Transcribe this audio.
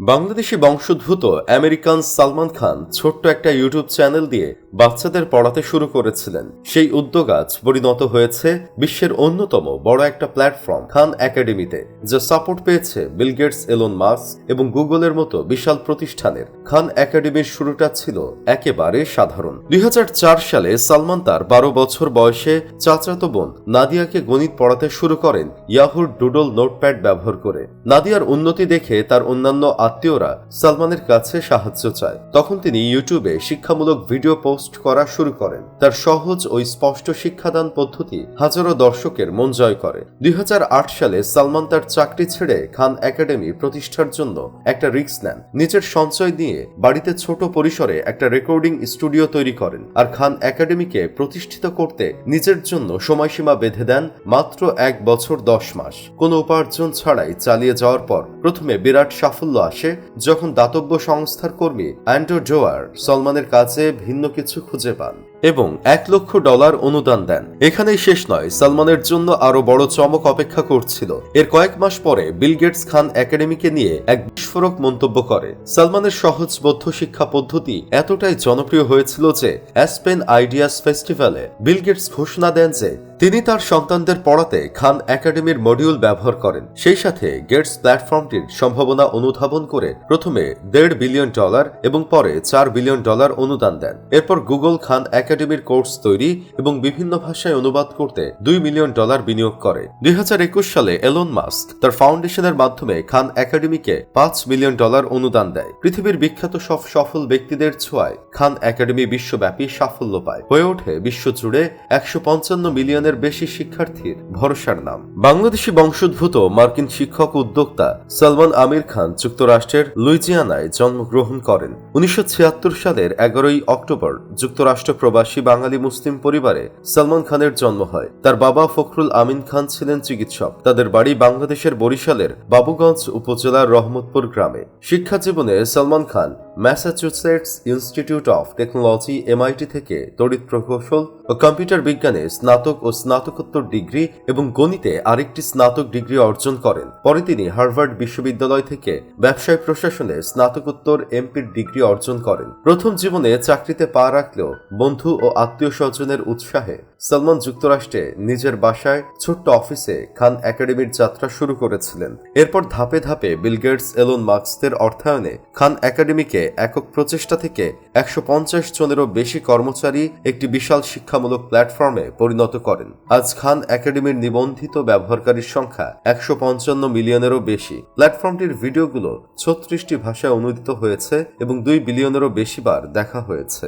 বাংলাদেশি বংশোদ্ভূত আমেরিকান সালমান খান ছোট্ট একটা ইউটিউব চ্যানেল দিয়ে বাচ্চাদের পড়াতে শুরু করেছিলেন। সেই উদ্যোগ আজ পরিণত হয়েছে বিশ্বের অন্যতম বড় একটা প্ল্যাটফর্ম, খান একাডেমিতে, যা সাপোর্ট পেয়েছে বিল গেটস, এলন মাস এবং গুগলের মতো বিশাল প্রতিষ্ঠানের। খান একাডেমির শুরুটা ছিল একেবারে সাধারণ। দুই হাজার চার সালে সালমান তার বারো বছর বয়সে চাচাতো বোন নাদিয়াকে গণিত পড়াতে শুরু করেন, ইয়াহুর ডুডল নোটপ্যাড ব্যবহার করে। নাদিয়ার উন্নতি দেখে তার অন্যান্য আত্মীয়রা সালমানের কাছে সাহায্য চায়। তখন তিনি ইউটিউবে শিক্ষামূলক ভিডিও পোস্ট করা শুরু করেন। তার সহজ ও স্পষ্ট শিক্ষাদান পদ্ধতি হাজারো দর্শকের মন জয় করে। দুই হাজার আট সালে সালমান তার চাকরি ছেড়ে খান একাডেমি প্রতিষ্ঠার জন্য একটা রিস্ক নেন। নিজের সঞ্চয় নিয়ে বাড়িতে ছোট পরিসরে একটা রেকর্ডিং স্টুডিও তৈরি করেন আর খান একাডেমিকে প্রতিষ্ঠিত করতে নিজের জন্য সময়সীমা বেঁধে দেন মাত্র এক বছর দশ মাস। কোনো উপার্জন ছাড়াই চালিয়ে যাওয়ার পর প্রথমে বিরাট সাফল্য আসে। যখন দাতব্য সংস্থার কর্মী অ্যান্ড্রো জোয়ার সলমানের কাছে ভিন্ন কিছু খুঁজে পান এবং এক লক্ষ ডলার অনুদান দেন। এখানেই শেষ নয়, সালমানের জন্য আরও বড় চমক অপেক্ষা করছিল। এর কয়েক মাস পরে বিল গেটস খান একাডেমিকে নিয়ে এক বিস্ফোরক মন্তব্য করে। সালমানের সহজবদ্ধ শিক্ষা পদ্ধতি এতটাই জনপ্রিয় হয়েছিল যে অ্যাসপেন আইডিয়াস ফেস্টিভ্যালে বিল গেটস ঘোষণা দেন যে তিনি তার সন্তানদের পড়াতে খান একাডেমির মডিউল ব্যবহার করেন। সেই সাথে গেটস প্ল্যাটফর্মটির সম্ভাবনা অনুধাবন করে প্রথমে দেড় বিলিয়ন ডলার এবং পরে চার বিলিয়ন ডলার অনুদান দেন। এরপর গুগল খান একাডেমির কোর্স তৈরি এবং বিভিন্ন ভাষায় অনুবাদ করতে দুই মিলিয়ন ডলার বিনিয়োগ করে। দুই হাজার একুশ সালে এলন মাস্ক তার ফাউন্ডেশনের মাধ্যমে খান একাডেমিকে পাঁচ মিলিয়ন ডলার অনুদান দেয়। পৃথিবীর বিখ্যাত সব সফল ব্যক্তিদের ছোঁয়ায় খান একাডেমি বিশ্বব্যাপী সাফল্য পায়। হয়ে ওঠে বিশ্বজুড়ে একশো পঞ্চান্ন মিলিয়নের বেশি শিক্ষার্থীর ভরসার নাম। বাংলাদেশি বংশোদ্ভূত মার্কিন শিক্ষক উদ্যোক্তা সালমান আমির খান যুক্তরাষ্ট্রের লুইজিয়ানায় জন্মগ্রহণ করেন। উনিশশো সালের এগারোই অক্টোবর যুক্তরাষ্ট্র প্রবাসী বাঙালি মুসলিম পরিবারে সালমান খানের জন্ম হয়। তার বাবা ফখরুল আমিন খান ছিলেন চিকিৎসক। তাদের বাড়ি বাংলাদেশের বরিশালের বাবুগঞ্জ উপজেলার রহমতপুর গ্রামে। শিক্ষা জীবনে Salman Khan Massachusetts Institute of Technology MIT থেকে তড়িৎ প্রকৌশল ও কম্পিউটার বিজ্ঞানে স্নাতক ও স্নাতকোত্তর ডিগ্রি এবং গণিতে আরেকটি স্নাতক ডিগ্রি অর্জন করেন। পরে তিনি হার্ভার্ড বিশ্ববিদ্যালয় থেকে ব্যবসায় প্রশাসনে স্নাতকোত্তর এমপির ডিগ্রি অর্জন করেন। প্রথম জীবনে চাকরিতে পা রাখলেও বন্ধু ও আত্মীয় স্বজনের উৎসাহে সালমান যুক্তরাষ্ট্রে নিজের বাসায় ছোট্ট অফিসে খান একাডেমির যাত্রা শুরু করেছিলেন। এরপর ধাপে ধাপে বিল গেটস, এলন মার্কসদের অর্থায়নে খান একাডেমিকে একক প্রচেষ্টা থেকে একশো পঞ্চাশ জনেরও বেশি কর্মচারী একটি বিশাল শিক্ষামূলক প্ল্যাটফর্মে পরিণত করেন। আজ খান একাডেমির নিবন্ধিত ব্যবহারকারীর সংখ্যা একশো পঞ্চান্ন মিলিয়নেরও বেশি। প্ল্যাটফর্মটির ভিডিওগুলো ছত্রিশটি ভাষায় অনুদিত হয়েছে এবং দুই বিলিয়নেরও বেশি বার দেখা হয়েছে।